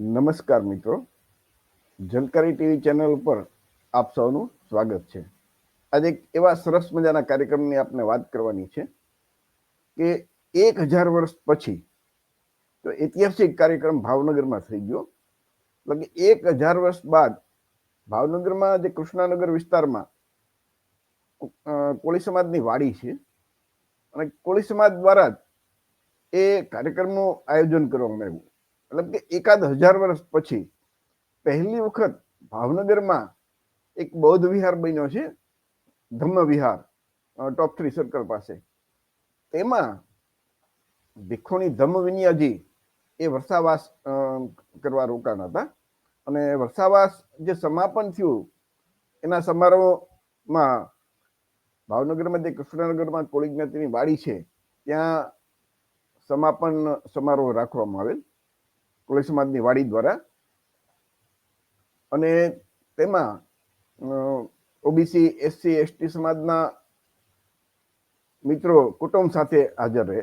નમસ્કાર મિત્રો. જલકારી TV channel પર આપ સૌનું સ્વાગત છે. આજે એક એવા સરસ મજાના કાર્યક્રમની આપણે વાત કરવાની છે કે એક હજાર વર્ષ પછી તો ઐતિહાસિક કાર્યક્રમ ભાવનગરમાં થઈ ગયો. એટલે કે એક હજાર વર્ષ બાદ ભાવનગરમાં જે કૃષ્ણાનગર વિસ્તારમાં કોળી સમાજની વાડી છે. અને કોળી સમાજ દ્વારા જ એ કાર્યક્રમનું આયોજન કરવામાં આવ્યું. મતલબ કે એકાદ હજાર વર્ષ પછી પહેલી વખત ભાવનગરમાં એક બૌદ્ધ વિહાર બન્યો છે ધમ્મ વિહાર ટોપ થ્રી સર્કલ પાસે. તેમાં ભિક્ષુણી ધમ્મ વિનિયાજી એ વર્ષાવાસ કરવા રોકાણ હતા. અને વર્ષાવાસ જે સમાપન થયું, એના સમારોહમાં ભાવનગરમાં જે કૃષ્ણનગરમાં કોળી જ્ઞાતિની વાડી છે, ત્યાં સમાપન સમારોહ રાખવામાં આવેલ. કોળી સમાજની વાડી દ્વારા. અને તેમાં ઓબીસી, એસસી, એસટી સમાજના મિત્રો કુટુંબ સાથે હાજર રહે.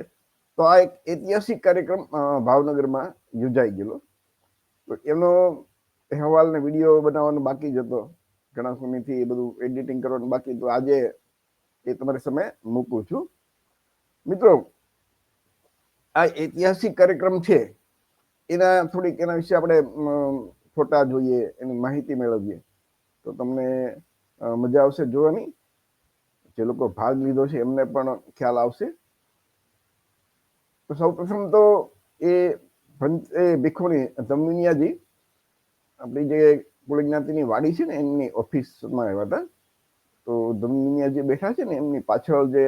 તો આ એક ઐતિહાસિક કાર્યક્રમ ભાવનગરમાં યોજાઈ ગયેલો. તો એનો અહેવાલ ને વીડિયો બનાવવાનો બાકી જ હતો. ઘણા સમયથી એ બધું એડિટિંગ કરવાનું બાકી તો આજે એ તમારી સામે મૂકું છું. મિત્રો, આ ઐતિહાસિક કાર્યક્રમ છે એના થોડીક એના વિશે આપણે ફોટા જોઈએ, એની માહિતી મેળવીએ. તો તમને મજા આવશે જોવાની. જે લોકો ભાગ લીધો છે, એમને પણ ખ્યાલ આવશે. તો સૌપ્રથમ તો એ એ ભિક્ષુણી ધમિનિયાજી આપણી જે કુળ જ્ઞાતિની વાડી છે ને, એમની ઓફિસમાં આવ્યા હતા. તો ધમિનિયાજી બેઠા છે ને, એમની પાછળ જે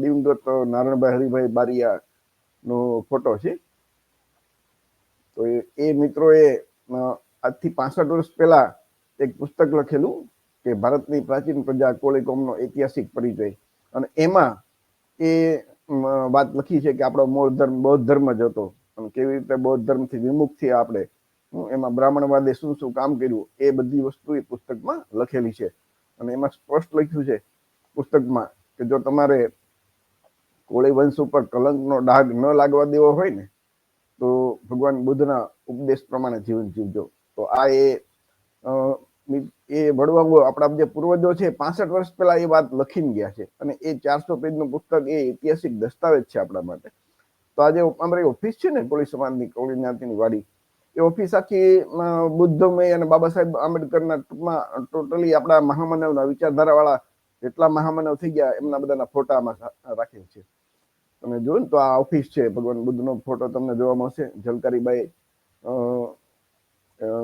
દિવંગત નારણભાઈ હરિભાઈ બારિયાનો ફોટો છે. તો એ- મિત્રોએ આજથી પાસઠ વર્ષ પહેલા એક પુસ્તક લખેલું કે ભારતની પ્રાચીન પ્રજા કોળીકોમનો ઐતિહાસિક પરિચય. અને એમાં એ વાત લખી છે કે આપણો મૂળ ધર્મ, બૌદ્ધ ધર્મ જ હતો. અને કેવી રીતે બૌદ્ધ ધર્મથી વિમુખ થયા આપણે? એમાં બ્રાહ્મણવાદે શું શું કામ કર્યું? એ બધી વસ્તુ એ પુસ્તકમાં લખેલી છે. અને એમાં સ્પષ્ટ લખ્યું છે પુસ્તકમાં કે જો તમારે કોળી વંશ ઉપર કલંકનો ડાઘ ન લાગવા દેવો હોય ને તો ભગવાન બુદ્ધના ઉપદેશ પ્રમાણે જીવન જીવજો. તો આ એ એ વડવાઓ આપણા જે પૂર્વજો છે, પાસઠ વર્ષ પહેલા એ વાત લખીને ગયા છે. અને એ ચારસો પેજનું પુસ્તક એ ઐતિહાસિક દસ્તાવેજ છે આપણા માટે. તો આજે અમારી ઓફિસ છે ને કોળી સમાજની કોળી જ્ઞાતિની વાડી, એ ઓફિસ આખી બુદ્ધમય અને બાબા સાહેબ આંબેડકરના ટૂંકમાં ટોટલી આપણા મહામાનવના વિચારધારાવાળા જેટલા મહામાનવ થઈ ગયા, એમના બધાના ફોટામાં રાખેલ છે. તમે જોયું ને તો આ ઓફિસ છે. ભગવાન બુદ્ધનો ફોટો તમને જોવા મળશે. જલકારીબાઈ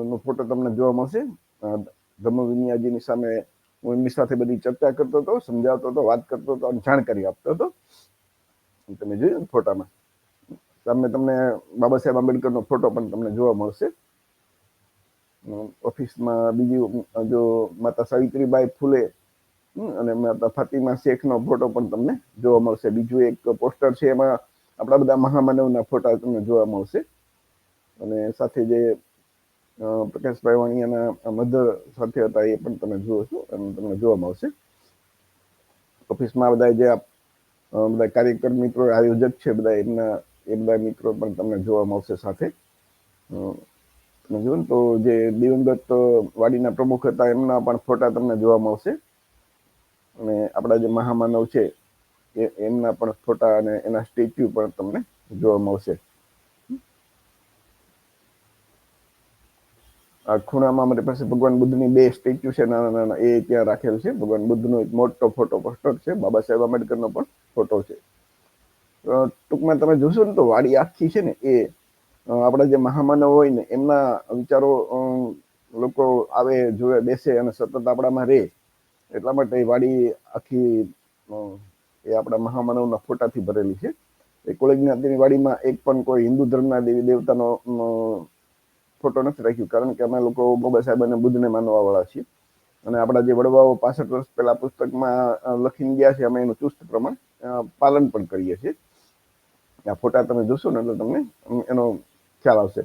નો ફોટો તમને જોવા મળશે. અ, ધમ્મવિનયાજીની સામે હું એમની સાથે બધી ચર્ચા કરતો હતો સમજાવતો હતો વાત કરતો હતો અને જાણકારી આપતો હતો. તમે જોયું ને ફોટામાં? સામે તમને બાબા સાહેબ આંબેડકરનો ફોટો પણ તમને જોવા મળશે. ઓફિસમાં બીજી જો માતા સાવિત્રીબાઈ ફૂલે અને ફાતિમા શેખનો ફોટો પણ તમને જોવા મળશે. બીજું એક પોસ્ટર છે, એમાં આપણા બધા મહામાનવના ફોટા તમને જોવા મળશે. અને સાથે જે પ્રકાશભાઈ વાણિયાના મધર સાથે હતા, એ પણ તમે જુઓ છો અને તમને જોવા મળશે. ઓફિસમાં બધા જે બધા કાર્યકર મિત્રો, આયોજક છે બધા, એમના એ બધા મિત્રો પણ તમને જોવા મળશે સાથે. તમે જુઓ તો જે દિવંગત વાડીના પ્રમુખ હતા, એમના પણ ફોટા તમને જોવા મળશે. અને આપણા જે મહામાનવ છે, એ એમના પણ ફોટા અને એના સ્ટેચ્યુ પણ તમને જોવા મળશે. આ ખૂણામાં અમારી પાસે ભગવાન બુદ્ધની બે સ્ટેચ્યુ છે, નાના નાના, એ ત્યાં રાખેલ છે. ભગવાન બુદ્ધનો એક મોટો ફોટો પોસ્ટર છે, બાબા સાહેબ આંબેડકરનો પણ ફોટો છે. ટૂંકમાં તમે જોશો ને તો વાડી આખી છે ને, એ આપણા જે મહામાનવ હોય ને, એમના વિચારો લોકો આવે, જોવે, બેસે અને સતત આપણામાં રહે. એટલા માટે એ વાડી આખી એ આપણા મહામાનવના ફોટાથી ભરેલી છે. એ કોળી જ્ઞાતિની વાડીમાં એક પણ કોઈ હિન્દુ ધર્મના દેવી દેવતાનો ફોટો નથી રાખ્યો, કારણ કે અમે લોકો બાબા સાહેબ અને બુદ્ધને માનવા વાળા છીએ. અને આપણા જે વડવાઓ પાસઠ વર્ષ પહેલા પુસ્તકમાં લખીને ગયા છે, અમે એનું ચુસ્ત પ્રમાણ પાલન પણ કરીએ છીએ. આ ફોટા તમે જોશો ને એટલે તમને એનો ખ્યાલ આવશે.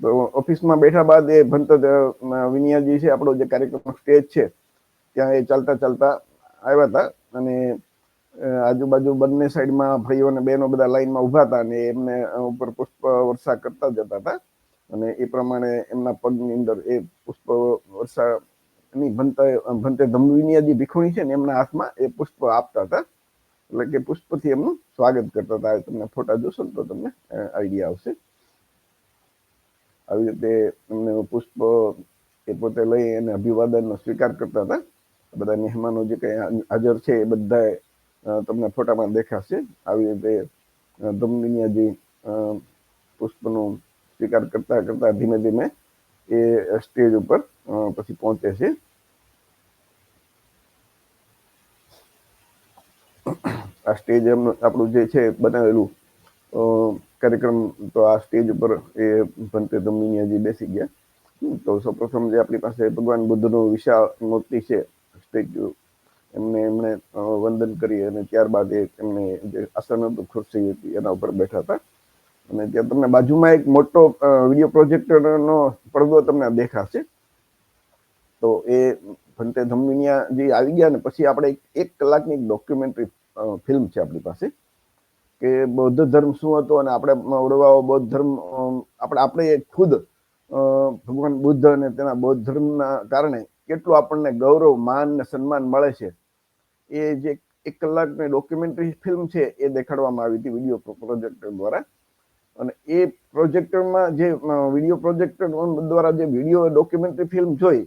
તો ઓફિસમાં બેઠા બાદ એ ભંત વિનિયાજી છે, આપણો જે કાર્યક્રમ સ્ટેજ છે ત્યાં એ ચાલતા ચાલતા આવ્યા હતા અને આજુબાજુ બંને સાઈડમાં ભાઈઓ અને બહેનો બધા લાઈનમાં ઊભા હતા અને એમને ઉપર પુષ્પ વર્ષા કરતા જતા હતા. અને એ પ્રમાણે એમના પગની અંદર એ પુષ્પ વર્ષા એની ભંતા, ભંતે ધમવીની જે ભીખુણી છે ને એમના હાથમાં એ પુષ્પ આપતા હતા. એટલે કે પુષ્પથી એમનું સ્વાગત કરતા હતા. તમને ફોટા જોશો ને તો તમને આઈડિયા આવશે. આવી રીતે એમને પુષ્પ એ પોતે લઈ અને અભિવાદનનો સ્વીકાર કરતા હતા. બધા મહેમાનો જે કઈ હાજર છે એ બધા તમને ફોટામાં દેખાશે. આવી રીતે ધમનિયાજી પુષ્પનો સ્વીકાર કરતા કરતા ધીમે ધીમે એ સ્ટેજ ઉપર પછી પહોંચે છે. આ સ્ટેજ આપણું જે છે બનાવેલું કાર્યક્રમ તો આ સ્ટેજ ઉપર એ ભંતે ધમનિયાજી બેસી ગયા. તો સૌપ્રથમ જે આપણી પાસે ભગવાન બુદ્ધનો વિશાળ મૂર્તિ છે સ્ટેચ્યુ એમને, એમણે વંદન કરી અને ત્યારબાદ એ એમને જે આસન હતું, ખુરશી હતી, એના ઉપર બેઠા હતા. અને ત્યાં તમને બાજુમાં એક મોટો વીડિયો પ્રોજેક્ટરનો પડદો તમને દેખાશે. તો એ ભંતે ધમ્મિનિયા જે આવી ગયા ને, પછી આપણે એક કલાકની ડોક્યુમેન્ટરી ફિલ્મ છે આપણી પાસે, કે બૌદ્ધ ધર્મ શું હતો અને આપણે ઓળવાઓ બૌદ્ધ ધર્મ આપણે આપણે ખુદ ભગવાન બુદ્ધ અને તેના બૌદ્ધ ધર્મના કારણે કેટલું આપણને ગૌરવ, માન ને સન્માન મળે છે. એ જે એક કલાકની ડોક્યુમેન્ટરી ફિલ્મ છે, એ દેખાડવામાં આવી હતી વીડિયો પ્રોજેક્ટર દ્વારા. અને એ પ્રોજેક્ટરમાં જે વીડિયો પ્રોજેક્ટર દ્વારા જે વીડિયો ડોક્યુમેન્ટરી ફિલ્મ જોઈ,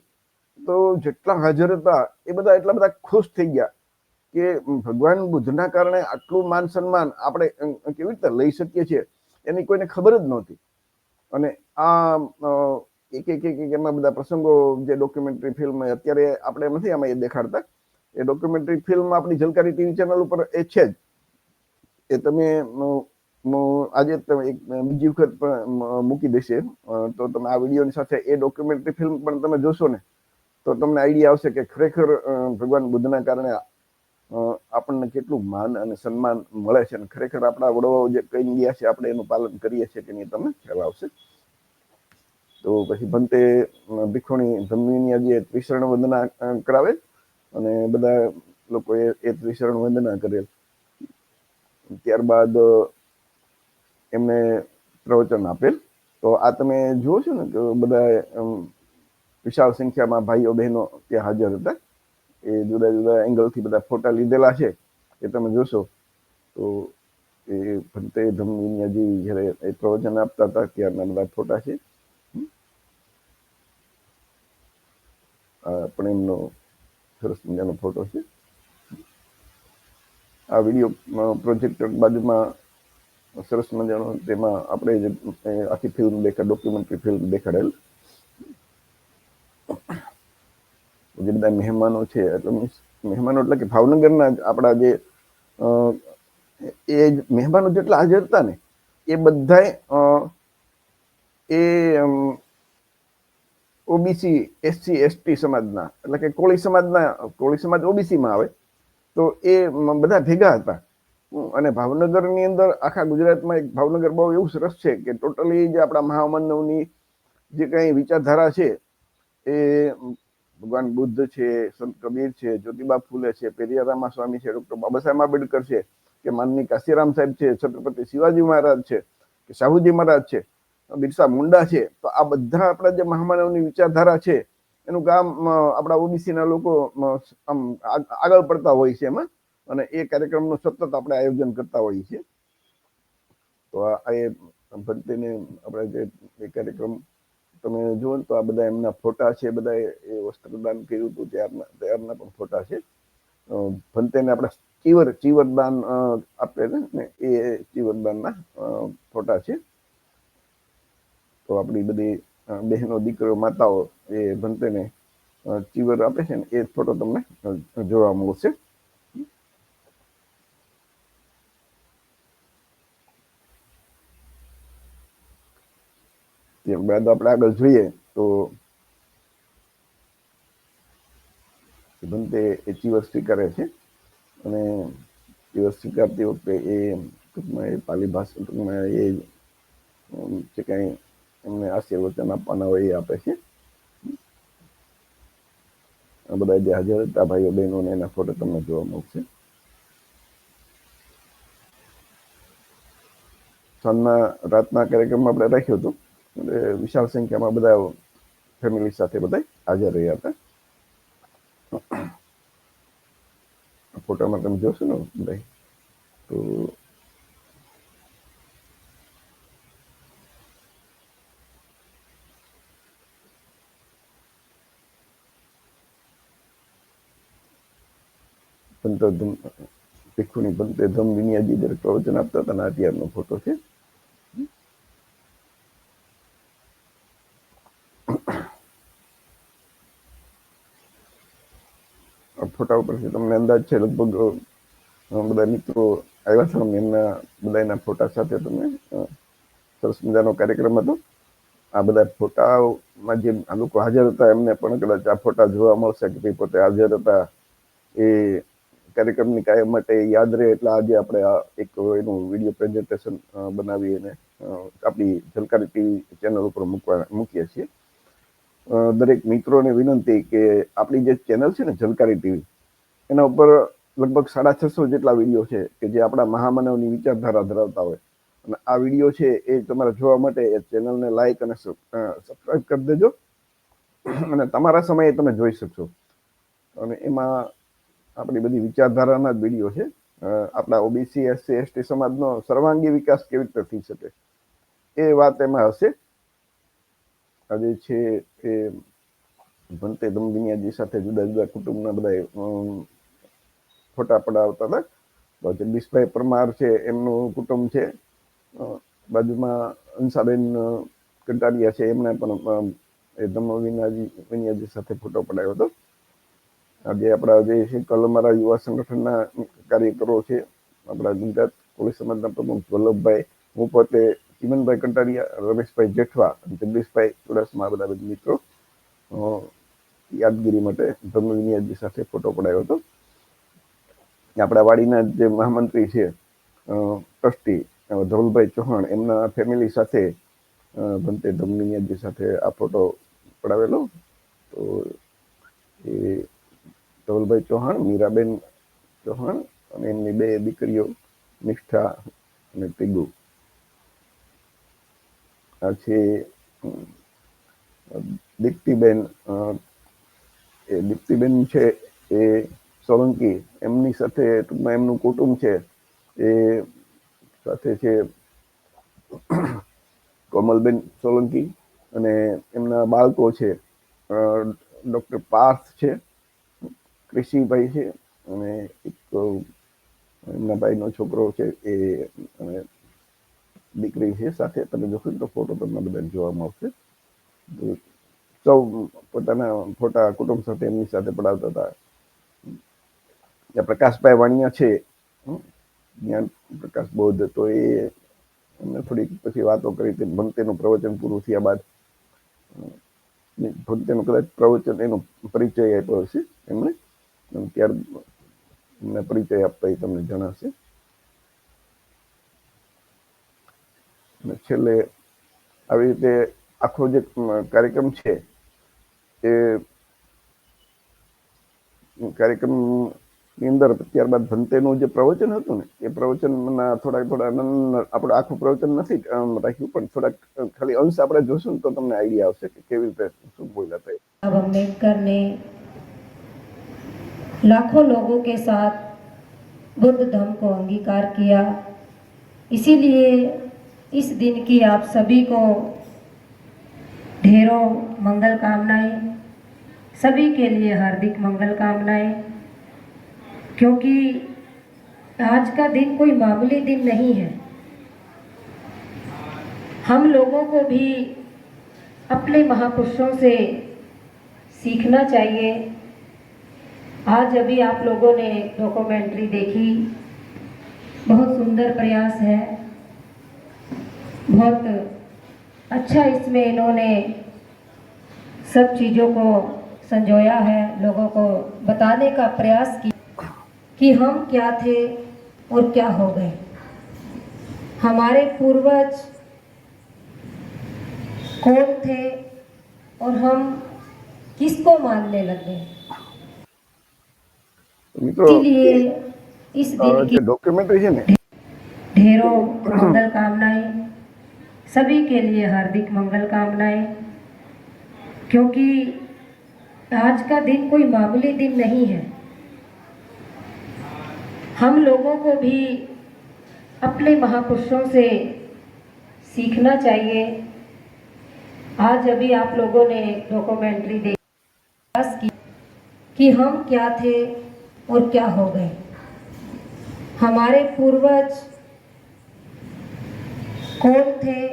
તો જેટલા હાજર હતા, એ બધા એટલા બધા ખુશ થઈ ગયા કે ભગવાન બુદ્ધના કારણે આટલું માન સન્માન આપણે કેવી રીતે લઈ શકીએ છીએ? એની કોઈને ખબર જ નહોતી. અને આ એક એક એક એક એમાં બધા પ્રસંગો જે ડોક્યુમેન્ટરી ફિલ્મ અત્યારે આપણે નથી આમાં એ દેખાડતા. એ ડોક્યુમેન્ટરી ફિલ્મ આપણી જલકારી ટીવી ચેનલ ઉપર એ છે જ. એ તમે આજે તમે એક, બીજી વખત પણ મૂકી દેશે. તો તમે આ વિડીયોની સાથે એ ડોક્યુમેન્ટરી ફિલ્મ પણ તમે જોશો ને, તો તમને આઈડિયા આવશે કે ખરેખર ભગવાન બુદ્ધના કારણે આપણને કેટલું માન અને સન્માન મળે છે અને ખરેખર આપણા વડવાઓ જે કહી ગયા છે, આપણે એનું પાલન કરીએ છીએ કે નહીં, તમને ખ્યાલ આવશે. તો પછી ભંતે ભીખોણી ધમવીની આજે ત્રિશરણ વંદના કરાવે અને બધા લોકોએ એ ત્રિશરણ વંદના કરેલ. ત્યારબાદ એમને પ્રવચન આપેલ. તો આ તમે જુઓ છો ને કે બધા વિશાળ સંખ્યામાં ભાઈઓ બહેનો ત્યાં હાજર હતા. એ જુદા જુદા એંગલથી બધા ફોટા લીધેલા છે એ તમે જોશો. તો એ ભંતે ધમવીનિયાજી જ્યારે એ પ્રવચન આપતા હતા, ત્યારના બધા ફોટા છે. પણ એમનો સરસ મજાનો ફોટો છે. આ વીડિયો પ્રોજેક્ટર બાજુમાં સરસ મજાનો તેમાં આપણે જે આખી ફિલ્મ દેખા ડોક્યુમેન્ટરી ફિલ્મ દેખાડેલ. જે બધા મહેમાનો છે, એટલે મીન્સ મહેમાનો એટલે કે ભાવનગરના આપણા જે એ મહેમાનો જેટલા હાજર હતા ને, એ બધાય એ ઓબીસી, એસસી, એસટી સમાજના, એટલે કે કોળી સમાજના, કોળી સમાજ ઓબીસીમાં આવે, તો એ બધા ભેગા હતા. અને ભાવનગરની અંદર આખા ગુજરાતમાં એક ભાવનગર બહુ એવું સરસ છે કે ટોટલી જે આપણા મહામાનવની જે કંઈ વિચારધારા છે, એ ભગવાન બુદ્ધ છે, સંત કબીર છે, જ્યોતિબા ફૂલે છે, પેરિયારામા સ્વામી છે, ડૉક્ટર બાબા સાહેબ આંબેડકર છે, કે માનની કાશીરામ સાહેબ છે, છત્રપતિ શિવાજી મહારાજ છે, કે શાહુજી મહારાજ છે બિરસા મુંડા છે, તો આ બધા આપણા જે મહામાનવની વિચારધારા છે, એનું કામ આપણા ઓબીસીના લોકો આમ આગળ પડતા હોય છે એમાં અને એ કાર્યક્રમનું સતત આપણે આયોજન કરતા હોઈએ છીએ. તો આ એ ભક્તિને આપણે જે એ કાર્યક્રમ તમે જુઓ તો આ બધા એમના ફોટા છે, બધા એ વસ્ત્રદાન કર્યું હતું ત્યારના ત્યારના પણ ફોટા છે. ભંતેને આપણે ચીવર ચીવરદાન આપે ને એ ચીવરદાનના ફોટા છે. તો આપણી બધી બહેનો, દીકરીઓ, માતાઓ એ ભંતેને ચીવર આપે છે ને, એ ફોટો તમને જોવા મળશે. ત્યારબાદ આપણે આગળ જોઈએ તો ભંતે એ ચીવર સ્વીકારે છે. અને ચીવર સ્વીકારતી વખતે એ ટૂંકમાં એ પાલી ભાષા ટૂંકમાં એ જે કાંઈ એમને આશીર્વચન આપવાના હોય એ આપે છે આ બધા જે હાજર હતા ભાઈઓ બહેનો એના ફોટો તમને જોવા મળશે સાંજના રાતના કાર્યક્રમમાં આપણે રાખ્યો હતો એટલે વિશાળ સંખ્યામાં બધા ફેમિલી સાથે બધા હાજર રહ્યા હતા ફોટામાં તમે જોશો ને બધા તો ધમ ભીખુની બંતે ધમ વિનિયાજી દરેક પ્રવચન આપતા હતા અત્યારનો ફોટો છે. ફોટા ઉપરથી તમને અંદાજ છે, લગભગ બધા મિત્રો આવ્યા છો એમના બધાના ફોટા સાથે તમે સરસ મજાનો કાર્યક્રમ હતો. આ બધા ફોટામાં જે આ લોકો હાજર હતા, એમને પણ કદાચ આ ફોટા જોવા મળશે કે ભાઈ પોતે હાજર હતા એ કાર્યક્રમની કાયમ માટે યાદ રહે એટલે આજે આપણે આ એક એનું વીડિયો પ્રેઝન્ટેશન બનાવી અને આપણી ઝલકારી ટીવી ચેનલ ઉપર મૂકવા, મૂકીએ છીએ. દરેક મિત્રોને વિનંતી કે આપણી જે ચેનલ છે ને ઝલકારી ટીવી, એના ઉપર લગભગ સાડા છસો જેટલા વીડિયો છે કે જે આપણા મહામાનવની વિચારધારા ધરાવતા હોય. અને આ વીડિયો છે એ તમારે જોવા માટે એ ચેનલને લાઈક અને સબસ્ક્રાઈબ કરી દેજો. અને તમારા સમયે તમે જોઈ શકશો. અને એમાં આપણી બધી વિચારધારાના જ વીડિયો છે. આપણા ઓબીસી એસસી એસટી સમાજનો સર્વાંગી વિકાસ કેવી રીતે થઈ શકે? એ વાત એમાં હશે. આજે છે એ ભંતે દમદિનિયાજી સાથે જુદા જુદા કુટુંબના બધા ફોટા પડાવતા હતા. જગદીશભાઈ પરમાર છે, એમનું કુટુંબ છે. બાજુમાં અંશાબેન કંટાળિયા છે, એમણે પણ એ દમ વિનાજી વિનિયાજી સાથે ફોટો પડાવ્યો હતો. આજે આપણા જે છે કલમારા યુવા સંગઠનના કાર્યકરો છે, આપણા ગુજરાત કોળી સમાજના પ્રમુખ વલ્લભભાઈ હું પોતે ચિમનભાઈ કંટારિયા, રમેશભાઈ જેઠવા અને જગદીશભાઈ ચુડાસમા બધા બધા મિત્રો યાદગીરી માટે ધર્મવિનિયાજી સાથે ફોટો પડાયો હતો. આપણા વાડીના જે મહામંત્રી છે ટ્રસ્ટી ધવલભાઈ ચૌહાણ, એમના ફેમિલી સાથે ભંતે ધમનિયાજી સાથે આ ફોટો પડાવેલો. તો એ ધવલભાઈ ચૌહાણ, મીરાબેન ચૌહાણ અને એમની બે દીકરીઓ, નિષ્ઠા અને ટીગુ આ છે દીપ્તિબેન એ દીપ્તિબેન છે એ સોલંકી. એમની સાથે ટૂંકમાં એમનું કુટુંબ છે. એ સાથે છે કોમલબેન સોલંકી અને એમના બાળકો છે. ડૉક્ટર પાર્થ છે. કૃષિભાઈ છે અને એક એમના ભાઈનો છોકરો છે એ, અને દીકરી છે સાથે. તમે જોશો તો ફોટો તમને બધાને જોવા મળશે. સૌ પોતાના ફોટા કુટુંબ સાથે એમની સાથે પડાવતા હતા. પ્રકાશભાઈ વાણિયા છે જ્ઞાન પ્રકાશ બૌદ્ધ તો એ એમને થોડીક પછી વાતો કરી હતી. ભંતેનું પ્રવચન પૂરું થયા બાદ ભંતેનું કદાચ પ્રવચન એનો પરિચય આપ્યો હશે એમણે. ત્યાર એમને પરિચય આપતા એ તમને જણાશે અને છેલ્લે આવી રીતે આખો જે કાર્યક્રમ છે એ કાર્યક્રમની અંદર ત્યારબાદ ભંતેનું જે પ્રવચન હતું ને, એ પ્રવચનના થોડાક થોડા આપણે આખું પ્રવચન નથી રાખ્યું, પણ થોડાક ખાલી અંશ આપણે જોશું તો તમને આઈડિયા આવશે કે કેવી રીતે શું બોલ્યા હતા એ. लाखों लोगों के साथ बुद्ध धर्म को अंगीकार किया। इसीलिए इस दिन की आप सभी को ढेरों मंगल कामनाएँ, सभी के लिए हार्दिक मंगल कामनाएँ, क्योंकि आज का दिन कोई मामूली दिन नहीं है। हम लोगों को भी अपने महापुरुषों से सीखना चाहिए। आज अभी आप लोगों ने एक डॉक्यूमेंट्री देखी। बहुत सुंदर प्रयास है। बहुत अच्छा इसमें इन्होंने सब चीज़ों को संजोया है, लोगों को बताने का प्रयास किया कि हम क्या थे और क्या हो गए। हमारे पूर्वज कौन थे और हम किसको मानने लगे तो डॉक्यूमेंटेशन है। ढेरों मंगल कामनाएँ सभी के लिए हार्दिक मंगल कामनाएँ क्योंकि आज का दिन कोई मामूली दिन नहीं है। हम लोगों को भी अपने महापुरुषों से सीखना चाहिए। आज अभी आप लोगों ने डॉक्यूमेंट्री देखी कि हम क्या थे और क्या हो गए? हमारे पूर्वज कौन थे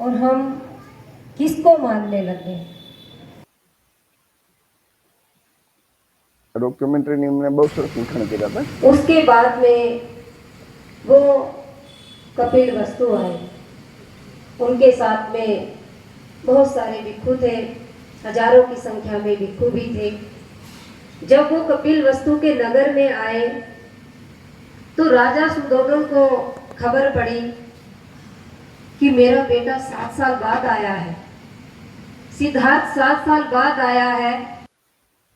और हम किसको मानने लगे? डॉक्यूमेंट्री ने बहुत सरस लिखण किया था उसके बाद में वो कपिल वस्तु आए। उनके साथ में बहुत सारे भिक्खु थे हज़ारों की संख्या में भिक्खु भी थे। जब वो कपिल वस्तु के नगर में आए तो राजा सुदोधन को खबर पड़ी कि मेरा बेटा सात साल बाद आया है। सिद्धार्थ सात साल बाद आया है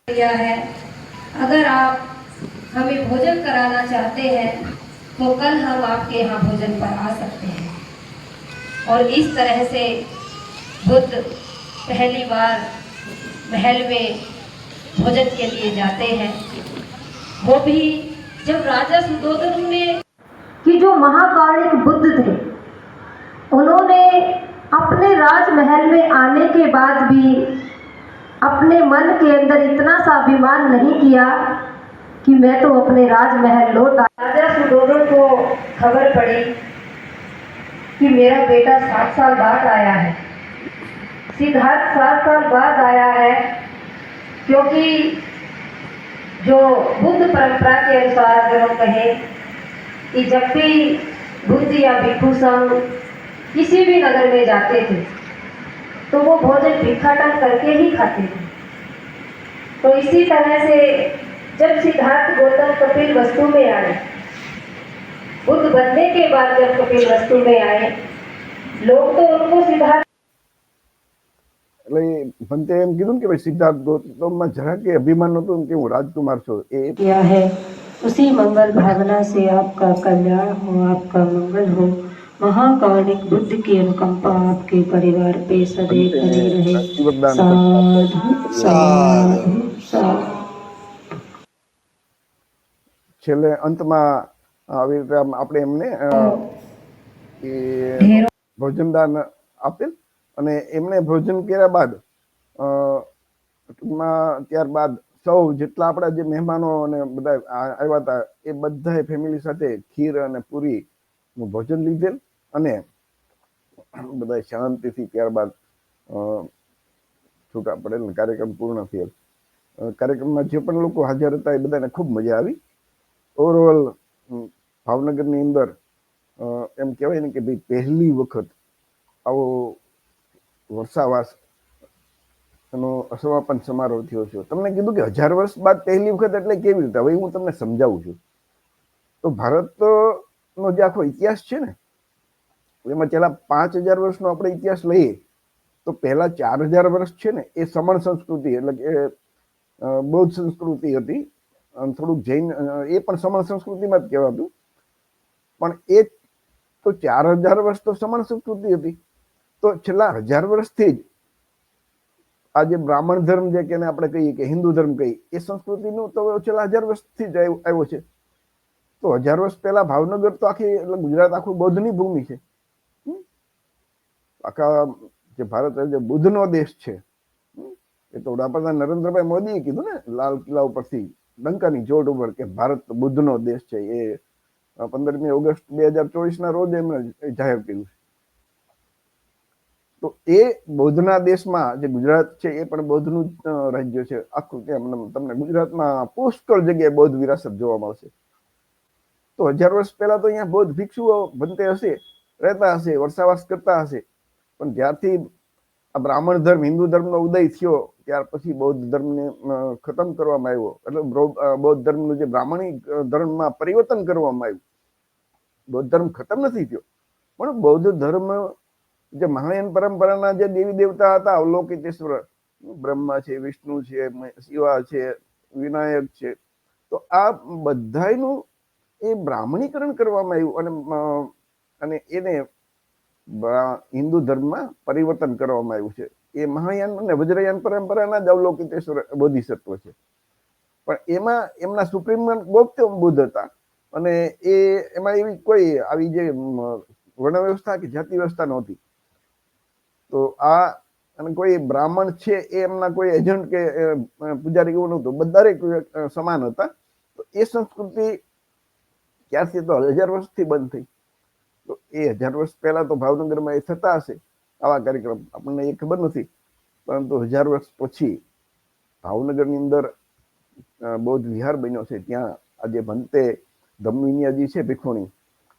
है। अगर आप हमें भोजन कराना चाहते हैं तो कल हम आपके यहाँ भोजन पर आ सकते हैं। और इस तरह से बुद्ध पहली बार महल में भोजन के लिए जाते हैं। वो भी जब राजा सुदोधन ने कि जो महाकालिक बुद्ध थे, उन्होंने अपने राजमहल में आने के बाद भी अपने मन के अंदर इतना सा अभिमान नहीं किया कि मैं तो अपने राजमहल लौट। राजा सुदोधन को खबर पड़ी कि मेरा बेटा सात साल बाद आया है। सिद्धार्थ सात साल बाद आया है। क्योंकि जो बुद्ध परंपरा के अनुसार अगर हम कहें कि जब भी बुद्ध या भिक्षु संघ किसी भी नगर में जाते थे तो वो भोजन भिक्षाटन करके ही खाते थे। तो इसी तरह से जब सिद्धार्थ गौतम कपिल वस्तु में आए, बुद्ध बनने के बाद जब कपिल वस्तु में आए, लोग तो उनको सिद्धार्थ એટલે એ ભંતે એમ કીધું ને કે ભાઈ સિદ્ધાર્થ ગૌતમમાં જરા કે અભિમાન નહોતું ને કે હું રાજકુમાર છું એ किया है उसी मंगल भावना से आपका कल्याण हो आपका मंगल हो महाकालिक बुद्ध की अनुकंपा आपके परिवार पे सदैव बनी रहे વરદાન साधु साधु साधु છેલ્લે અંતમાં આવી રીતે આમ આપણે એમને અ, એ ढेरों ભોજનદાન આપેલ અને એમને ભોજન કર્યા બાદ ટૂંકમાં ત્યારબાદ સૌ જેટલા આપણા જે મહેમાનો અને બધા આવ્યા હતા, એ બધાએ ફેમિલી સાથે ખીર અને પૂરી નું ભોજન લીધેલ અને બધા શાંતિથી ત્યારબાદ છૂટા પડેલ કાર્યક્રમ પૂર્ણ થયેલ. કાર્યક્રમમાં જે પણ લોકો હાજર હતા એ બધાને ખૂબ મજા આવી. ઓવરઓલ ભાવનગરની અંદર એમ કહેવાય ને કે ભાઈ પહેલી વખત આવો વર્ષાવાસ નો સમાપન સમારોહ થયો છે. તમને કીધું કે હજાર વર્ષ બાદ પહેલી વખત એટલે કેવી રીતે? હવે હું તમને સમજાવું છું. તો ભારતનો જે આખો ઇતિહાસ છે ને એમાં છેલ્લા પાંચ હજાર વર્ષનો આપણે ઇતિહાસ લઈએ, તો પહેલા ચાર હજાર વર્ષ છે ને, એ સમણ સંસ્કૃતિ એટલે કે બૌદ્ધ સંસ્કૃતિ હતી. અને થોડુંક જૈન એ પણ સમણ સંસ્કૃતિમાં જ કહેવાતું. પણ એ તો ચાર હજાર વર્ષ તો સમણ સંસ્કૃતિ હતી. તો છેલ્લા હજાર વર્ષથી જ આ જે બ્રાહ્મણ ધર્મ જે કે આપણે કહીએ કે હિન્દુ ધર્મ કહીએ, એ સંસ્કૃતિનું તો છેલ્લા હજાર વર્ષથી જ આવ્યો છે. તો હજાર વર્ષ પહેલા ભાવનગર તો આખી, એટલે ગુજરાત આખું બૌદ્ધની ભૂમિ છે? આખા જે ભારત જે બુદ્ધનો દેશ છે. એ તો વડાપ્રધાન નરેન્દ્રભાઈ મોદીએ કીધું ને, લાલ કિલ્લા ઉપરથી ડંકાની જોડ ઉપર કે ભારત બુદ્ધનો દેશ છે. એ પંદરમી ઓગસ્ટ બે હજાર ચોવીસ ના રોજ એમણે જાહેર કર્યું છે. તો એ બૌદ્ધના દેશમાં જે ગુજરાત છે એ પણ બૌદ્ધનું જ, રાજ્ય છે. આખું ત્યાં તમને ગુજરાતમાં પુષ્કળ જગ્યાએ બૌદ્ધ વિરાસત જોવા મળશે. તો હજાર વર્ષ પહેલા તો અહીંયા બૌદ્ધ ભિક્ષુઓ બનતે હશે રહેતા હશે વર્ષાવાસ કરતા હશે. પણ જ્યારથી આ બ્રાહ્મણ ધર્મ હિન્દુ ધર્મનો ઉદય થયો ત્યાર પછી બૌદ્ધ ધર્મને ખતમ કરવામાં આવ્યો. એટલે બૌદ્ધ ધર્મનું જે બ્રાહ્મણી ધર્મમાં પરિવર્તન કરવામાં આવ્યું. બૌદ્ધ ધર્મ ખતમ નથી થયો. પણ બૌદ્ધ ધર્મ જે મહાયાન પરંપરાના જે દેવી દેવતા હતા અવલોકિતેશ્વર બ્રહ્મા છે, વિષ્ણુ છે શિવા છે, વિનાયક છે, તો આ બધાયનું એ બ્રાહ્મણીકરણ કરવામાં આવ્યું અને અને એને હિન્દુ ધર્મમાં પરિવર્તન કરવામાં આવ્યું છે. એ મહાયાન અને વજ્રયાન પરંપરાના જ અવલોકિતેશ્વર બોધિસત્વ છે. પણ એમાં, એમના સુપ્રીમ ગૌતમ બુદ્ધ હતા. અને એ, એમાં એવી કોઈ આવી જે વર્ણ વ્યવસ્થા કે જાતિ વ્યવસ્થા નહોતી. તો આ અને કોઈ બ્રાહ્મણ છે એ એમના કોઈ એજન્ટ કે પૂજારી એવું નહોતું. બધા સમાન હતા. તો એ સંસ્કૃતિ ક્યારથી તો હજાર વર્ષથી બંધ થઈ. તો એ હજાર વર્ષ પહેલા તો ભાવનગરમાં એ થતા હશે. આવા કાર્યક્રમ આપણને એ ખબર નથી. પરંતુ હજાર વર્ષ પછી ભાવનગરની અંદર બૌદ્ધ વિહાર બન્યો છે. ત્યાં આજે ભંતે ધમ્મિનિયાજી છે ભીખોણી.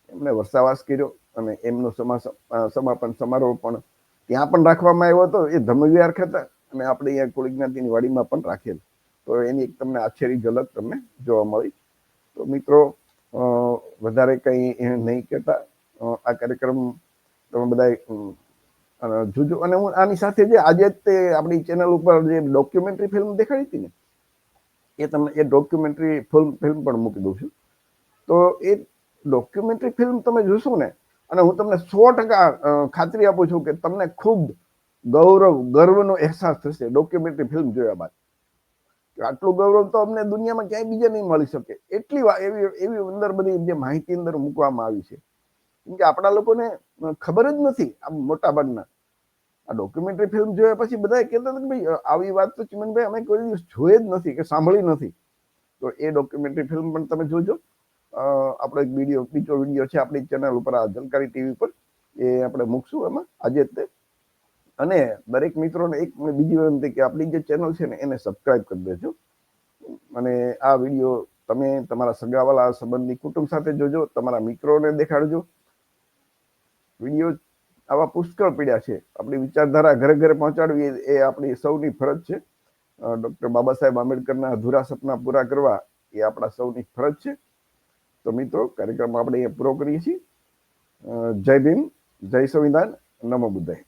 એમણે વર્ષાવાસ કર્યો અને એમનો સમા સમાપન સમારોહ પણ ત્યાં પણ રાખવામાં આવ્યો હતો, એ ધમવિહાર ખાતા અને આપણે અહીંયા કુળ જ્ઞાતિની વાડીમાં પણ રાખેલ. તો એની એક તમને આશ્ચર્ય ઝલક તમને જોવા મળી. તો મિત્રો વધારે કંઈ નહીં કહેતા. આ કાર્યક્રમ તમે બધા જોજો. અને હું આની સાથે જે આજે તે આપણી ચેનલ ઉપર જે ડોક્યુમેન્ટરી ફિલ્મ દેખાડી હતી ને, એ તમને, એ ડોક્યુમેન્ટરી ફિલ્મ ફિલ્મ પણ મૂકી દઉં છું. તો એ ડોક્યુમેન્ટરી ફિલ્મ તમે જોશો ને અને હું તમને સો ટકા ખાતરી આપું છું કે તમને ખૂબ ગૌરવ, ગર્વનો અહેસાસ થશે ડોક્યુમેન્ટરી ફિલ્મ જોયા બાદ. આટલું ગૌરવ તો અમને દુનિયામાં ક્યાંય બીજે નહીં મળી શકે. એટલી એવી એવી અંદર બધી જે માહિતી અંદર મૂકવામાં આવી છે. કેમ કે આપણા લોકોને ખબર જ નથી આ મોટાભાગના. આ ડોક્યુમેન્ટરી ફિલ્મ જોયા પછી બધા કહેતા હતા કે ભાઈ આવી વાત તો ચિમનભાઈ અમે કોઈ દિવસ જોઈ જ નથી કે સાંભળી નથી. તો એ ડોક્યુમેન્ટરી ફિલ્મ પણ તમે જોજો. આપણો એક વીડિયો બીજો વીડિયો છે આપણી ચેનલ ઉપર, આ જલકારી ટીવી પર એ આપણે મૂકશું એમાં, આજે તે. અને દરેક મિત્રોને એક બીજી વિનંતી કે આપણી જે ચેનલ છે ને, એને સબસ્ક્રાઇબ કરી દેજો. અને આ વીડિયો તમે તમારા સગાવાલા, સંબંધી, કુટુંબ સાથે જોજો, તમારા મિત્રોને દેખાડજો. વીડિયો આવા પુષ્કળ પીડ્યા છે. આપણી વિચારધારા ઘરે ઘરે પહોંચાડવી એ આપણી સૌની ફરજ છે. ડૉક્ટર બાબા સાહેબ આંબેડકરના અધૂરા સપના પૂરા કરવા એ આપણા સૌની ફરજ છે. તો મિત્રો કાર્યક્રમ આપણે અહીંયા પૂરો કરીએ છીએ. જય ભીમ જય સંવિધાન નમો બુદ્ધાય.